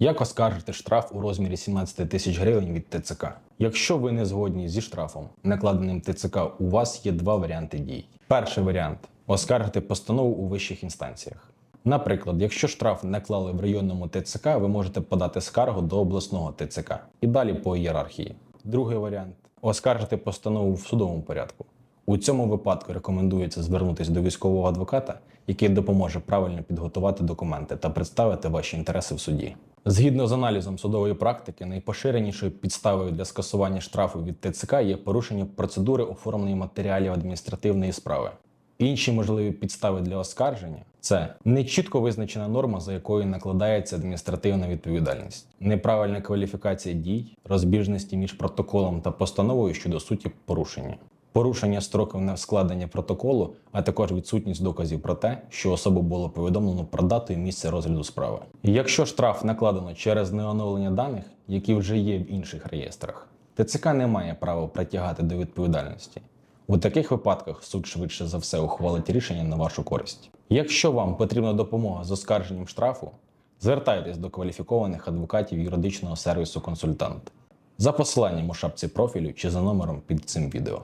Як оскаржити штраф у розмірі 17 тисяч гривень від ТЦК? Якщо ви не згодні зі штрафом, накладеним ТЦК, у вас є два варіанти дій. Перший варіант оскаржити постанову у вищих інстанціях. Наприклад, якщо штраф наклали в районному ТЦК, ви можете подати скаргу до обласного ТЦК і далі по ієрархії. Другий варіант оскаржити постанову в судовому порядку. У цьому випадку рекомендується звернутися до військового адвоката, який допоможе правильно підготувати документи та представити ваші інтереси в суді. Згідно з аналізом судової практики, найпоширенішою підставою для скасування штрафу від ТЦК є порушення процедури оформлення матеріалів адміністративної справи. Інші можливі підстави для оскарження це нечітко визначена норма, за якою накладається адміністративна відповідальність, неправильна кваліфікація дій, розбіжності між протоколом та постановою щодо суті порушення, порушення строків на складення протоколу, а також відсутність доказів про те, що особу було повідомлено про дату і місце розгляду справи. Якщо штраф накладено через неоновлення даних, які вже є в інших реєстрах, ТЦК не має права притягати до відповідальності. У таких випадках суд швидше за все ухвалить рішення на вашу користь. Якщо вам потрібна допомога з оскарженням штрафу, звертайтесь до кваліфікованих адвокатів юридичного сервісу консультант за посиланням у шапці профілю чи за номером під цим відео.